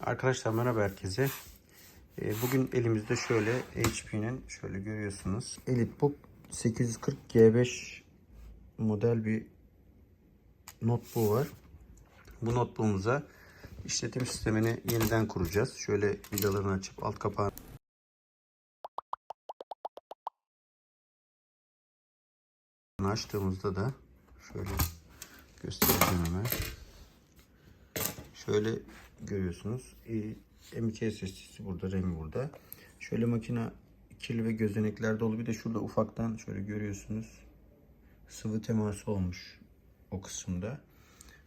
Arkadaşlar merhaba herkese. Ee, Bugün elimizde şöyle HP'nin şöyle görüyorsunuz. EliteBook 840 G5 model bir notebook var. Bu notebook'umuza işletim sistemini yeniden kuracağız. Şöyle vidalarını açıp alt kapağını açtığımızda da şöyle göstereceğim hemen. Şöyle görüyorsunuz. Ee, M2 SSD'si burada, RAM'i burada. Şöyle makine kirli ve gözenekler dolu. Bir de şurada ufaktan şöyle görüyorsunuz. Sıvı teması olmuş o kısımda.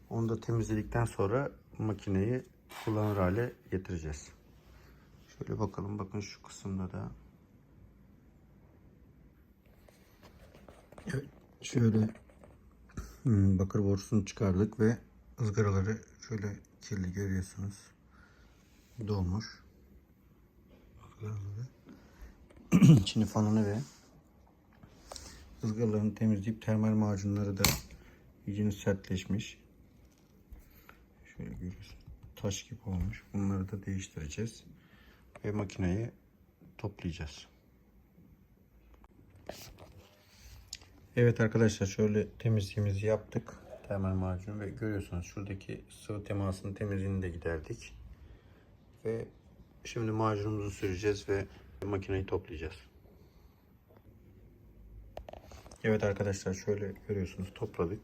Onu da temizledikten sonra makineyi kullanır hale getireceğiz. Şöyle bakalım. Bakın şu kısımda da. Evet. Şöyle hmm, bakır borusunu çıkardık ve ızgaraları şöyle kirli görüyorsunuz. Dolmuş. Çini fanını ve ızgaralarını temizleyip termal macunları da iyicini sertleşmiş. Şöyle görüyorsunuz. Taş gibi olmuş. Bunları da değiştireceğiz. Ve makineyi toplayacağız. Evet arkadaşlar şöyle temizliğimizi yaptık. Termal macun ve görüyorsunuz şuradaki sıvı temasının temizliğini de giderdik. Ve şimdi macunumuzu süreceğiz ve makineyi toplayacağız. Evet arkadaşlar şöyle görüyorsunuz topladık.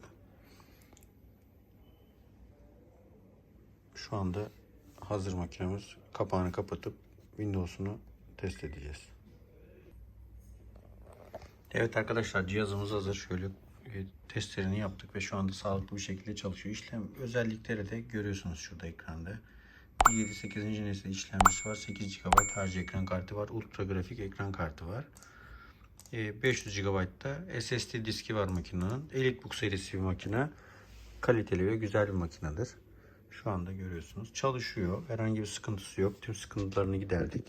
Şu anda hazır makinemiz. Kapağını kapatıp Windows'unu test edeceğiz. Evet arkadaşlar cihazımız hazır. Şöyle testlerini yaptık ve şu anda sağlıklı bir şekilde çalışıyor. İşlem özellikleri de görüyorsunuz şurada ekranda. 7 8. nesil işlemcisi var. 8 GB harici ekran kartı var. Ultra grafik ekran kartı var. E, 500 GB'da SSD diski var makinenin. EliteBook serisi bir makine. Kaliteli ve güzel bir makinedir. Şu anda görüyorsunuz. Çalışıyor. Herhangi bir sıkıntısı yok. Tüm sıkıntılarını giderdik.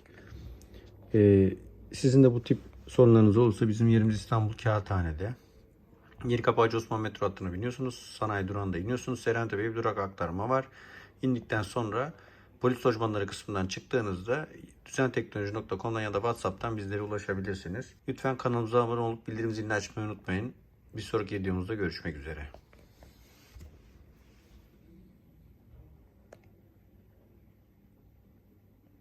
E, sizin de bu tip sorunlarınız olursa bizim yerimiz İstanbul Kağıthane'de. Yeni Osman metro hattına biniyorsunuz. Sanayi durağında iniyorsunuz. Serentepe'ye bir durak aktarma var. İndikten sonra polis lojmanları kısmından çıktığınızda düzenteknoloji.com'dan ya da WhatsApp'tan bizlere ulaşabilirsiniz. Lütfen kanalımıza abone olup bildirim zilini açmayı unutmayın. Bir sonraki videomuzda görüşmek üzere.